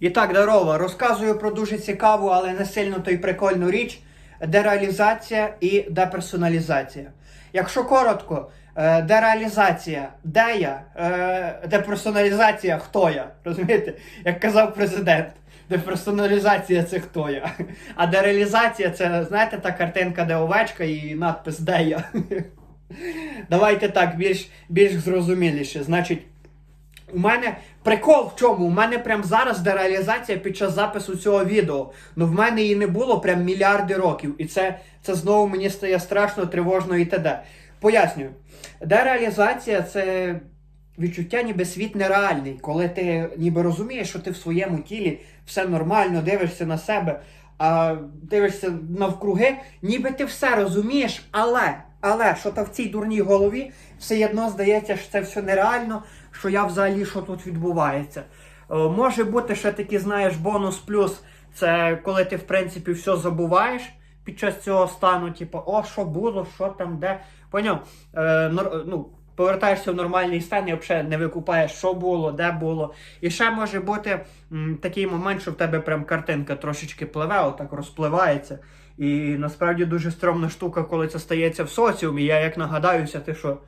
І так, дарова, розказую про дуже цікаву, але не сильно то й прикольну річ: дереалізація і деперсоналізація. Якщо коротко, е, дереалізація, де я, Е, деперсоналізація, хто я? Розумієте? Як казав президент, деперсоналізація це хто я. А дереалізація це, знаєте, та картинка, де овечка і надпис де я. Давайте так, більш, більш зрозуміліше. Значить, у мене прикол в чому? У мене прямо зараз дереалізація під час запису цього відео. Ну в мене її не було прям мільярди років. І це, це знову мені стає страшно, тривожно і т.д. Пояснюю. Дереалізація це відчуття, ніби світ нереальний, коли ти ніби розумієш, що ти в своєму тілі все нормально, дивишся на себе, а дивишся навкруги, ніби ти все розумієш, але, але що то в цій дурній голові все одно здається, що це все нереально, що я взагалі що тут відбувається. Е, Може бути ще такий, знаєш, бонус плюс, це коли ти в принципі все забуваєш під час цього стану, типу, о, що було, що там, де. Поняв? Е, ну, повертаєшся в нормальний стан і взагалі не викупаєш, що було, де було. І ще може бути м, такий момент, що в тебе прям картинка трошечки пливе, отак розпливається. І насправді дуже стрьомна штука, коли це стається в соціумі. Я як нагадаюся, ти що.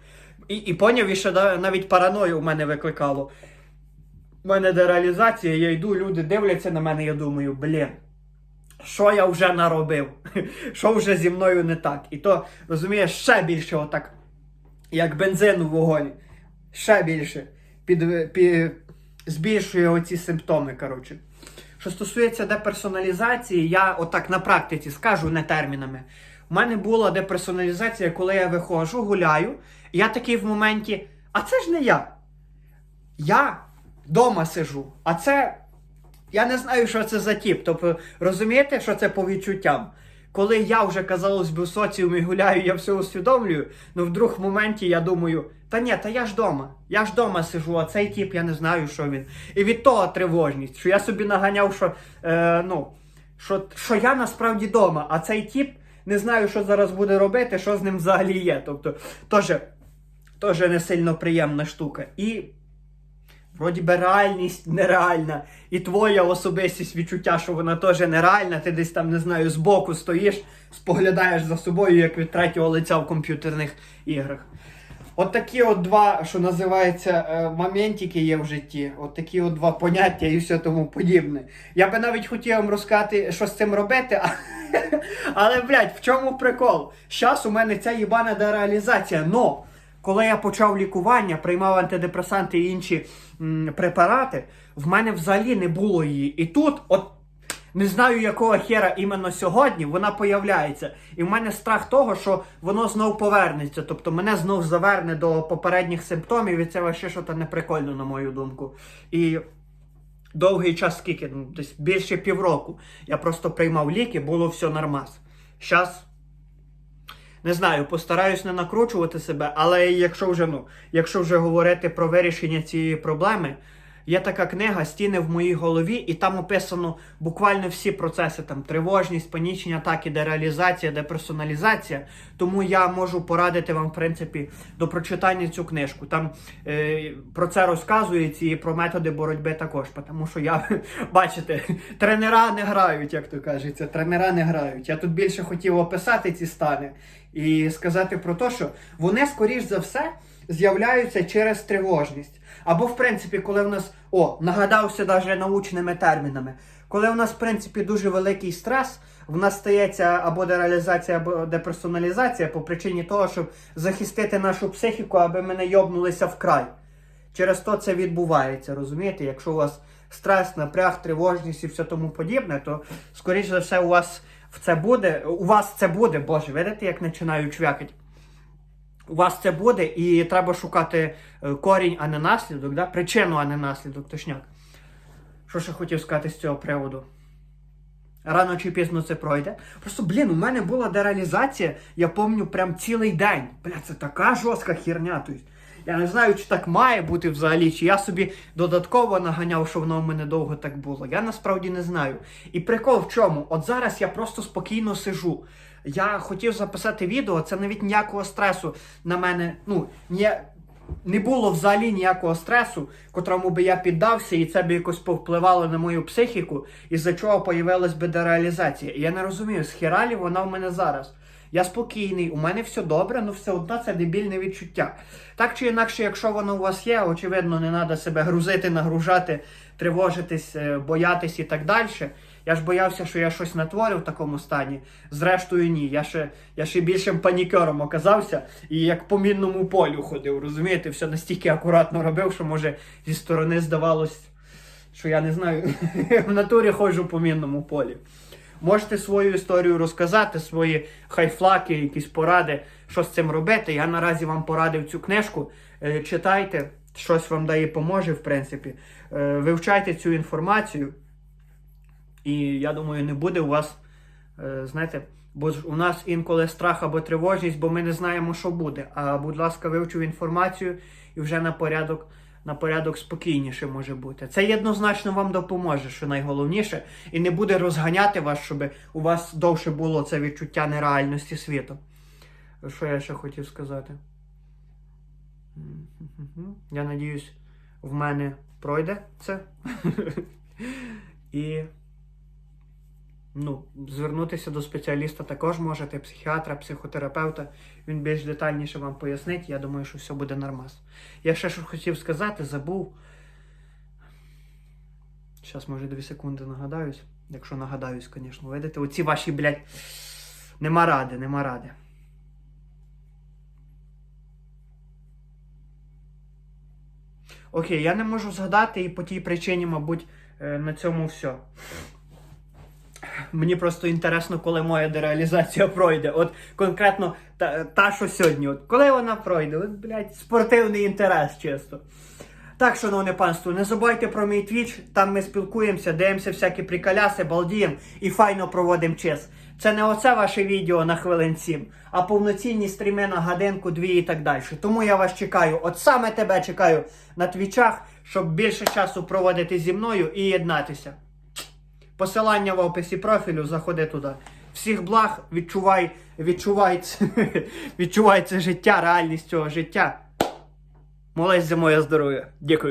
І, і поняв, і ще навіть параною у мене викликало. У мене дереалізація, я йду, люди дивляться на мене, я думаю, блін. Що я вже наробив? Що вже зі мною не так? І то, розумієш, ще більше отак, як бензин у вогонь. Ще більше під, під, збільшує оці симптоми. коротше. Що стосується деперсоналізації, я отак на практиці скажу не термінами. У мене була деперсоналізація, коли я виходжу, гуляю, і я такий в моменті, а це ж не я. Я вдома сижу, а це. Я не знаю, що це за тіп. Тобто, розумієте, що це по відчуттям? Коли я вже, казалось би, в соціумі гуляю, я все усвідомлюю, ну вдруг в моменті я думаю, та ні, та я ж вдома. Я ж вдома сижу, а цей тіп, я не знаю, що він. І від того тривожність, що я собі наганяв, що, е, ну, що, що я насправді вдома, а цей тіп не знаю, що зараз буде робити, що з ним взагалі є. Тобто, теж не сильно приємна штука. І Вроді би реальність нереальна, і твоя особистість відчуття, що вона теж нереальна, ти десь там, не знаю, збоку стоїш, споглядаєш за собою, як від третього лиця в комп'ютерних іграх. От такі от два, що називається, е, моментики є в житті, от такі от два поняття і все тому подібне. Я би навіть хотів вам розказати, що з цим робити, а... але, блядь, в чому прикол? Щас у мене ця їбана дереалізація, но коли я почав лікування, приймав антидепресанти і інші м, препарати, в мене взагалі не було її. І тут, от не знаю, якого хера іменно сьогодні, вона появляється. І в мене страх того, що воно знов повернеться. Тобто мене знов заверне до попередніх симптомів, і це вообще щось неприкольно, на мою думку. І довгий час, скільки, ну, десь більше півроку, я просто приймав ліки, було все нормас. Щас не знаю, постараюсь не накручувати себе, але якщо вже, ну, якщо вже говорити про вирішення цієї проблеми, є така книга Стіни в моїй голові, і там описано буквально всі процеси: там тривожність, панічні атаки, дереалізація, деперсоналізація. Тому я можу порадити вам, в принципі, до прочитання цю книжку. Там е, про це розказується і про методи боротьби також. Тому що я, бачите, тренера не грають, як то кажеться. Тренера не грають. Я тут більше хотів описати ці стани і сказати про те, що вони, скоріш за все, з'являються через тривожність. Або, в принципі, коли в нас, о, нагадався навіть научними термінами, коли в нас, в принципі, дуже великий стрес, в нас стається або дереалізація, або деперсоналізація по причині того, щоб захистити нашу психіку, аби ми не йобнулися вкрай. Через то це відбувається, розумієте? Якщо у вас стрес, напряг, тривожність і все тому подібне, то скоріш за все у вас в це буде, у вас це буде, боже, видите, як починаю чвякати? У вас це буде, і треба шукати е, корінь, а не наслідок, да? причину, а не наслідок, точняк. Що ще хотів сказати з цього приводу? Рано чи пізно це пройде. Просто, блін, у мене була дереалізація, я пам'ятаю, прям цілий день. Бля, це така жорстка херня. Тобто, я не знаю, чи так має бути взагалі, чи я собі додатково наганяв, що воно в мене довго так було. Я насправді не знаю. І прикол в чому? От зараз я просто спокійно сижу. Я хотів записати відео, це навіть ніякого стресу на мене. Ну, ні, не було взагалі ніякого стресу, котрому би я піддався, і це б якось повпливало на мою психіку, із-за чого появилась би дереалізація. І я не розумію, з хералі вона в мене зараз. Я спокійний, у мене все добре, але все одно це дебільне відчуття. Так чи інакше, якщо воно у вас є, очевидно, не треба себе грузити, нагружати, тривожитись, е, боятись і так далі. Я ж боявся, що я щось натворив в такому стані. Зрештою, ні. Я ще, я ще більшим панікером оказався і як по мінному полю ходив. Розумієте, все настільки акуратно робив, що може зі сторони здавалось, що я не знаю, в натурі ходжу по мінному полі. Можете свою історію розказати, свої хайфлаки, якісь поради, що з цим робити. Я наразі вам порадив цю книжку. Е, Читайте, щось вам дає поможе, в принципі. Е, Вивчайте цю інформацію. І я думаю, не буде у вас, е, знаєте, бо ж у нас інколи страх або тривожність, бо ми не знаємо, що буде. А будь ласка, вивчу інформацію і вже на порядок, на порядок спокійніше може бути. Це єднозначно вам допоможе, що найголовніше, і не буде розганяти вас, щоб у вас довше було це відчуття нереальності світу. Що я ще хотів сказати? Я надіюсь, в мене пройде це. І ну, звернутися до спеціаліста також можете, психіатра, психотерапевта. Він більш детальніше вам пояснить. Я думаю, що все буде нормас. Я ще що хотів сказати, забув. Зараз, може, дві секунди нагадаюсь. Якщо нагадаюсь, звісно. Видите, оці ваші, блядь, нема ради, нема ради. Окей, я не можу згадати і по тій причині, мабуть, е, на цьому все. Мені просто інтересно, коли моя дереалізація пройде. От конкретно та, та що сьогодні. От коли вона пройде? От, блядь, спортивний інтерес, чисто. Так, шановне панство, не забувайте про мій твіч, там ми спілкуємося, дивимося всякі приколяси, балдіємо і файно проводимо час. Це не оце ваше відео на хвилин 7, а повноцінні стріми на годинку, дві і так далі. Тому я вас чекаю, от саме тебе чекаю на твічах, щоб більше часу проводити зі мною і єднатися. Посилання в описі профілю, заходи туди. Всіх благ, відчувай, відчувай, відчувай це життя, реальність цього життя. Молись за моє здоров'я. Дякую.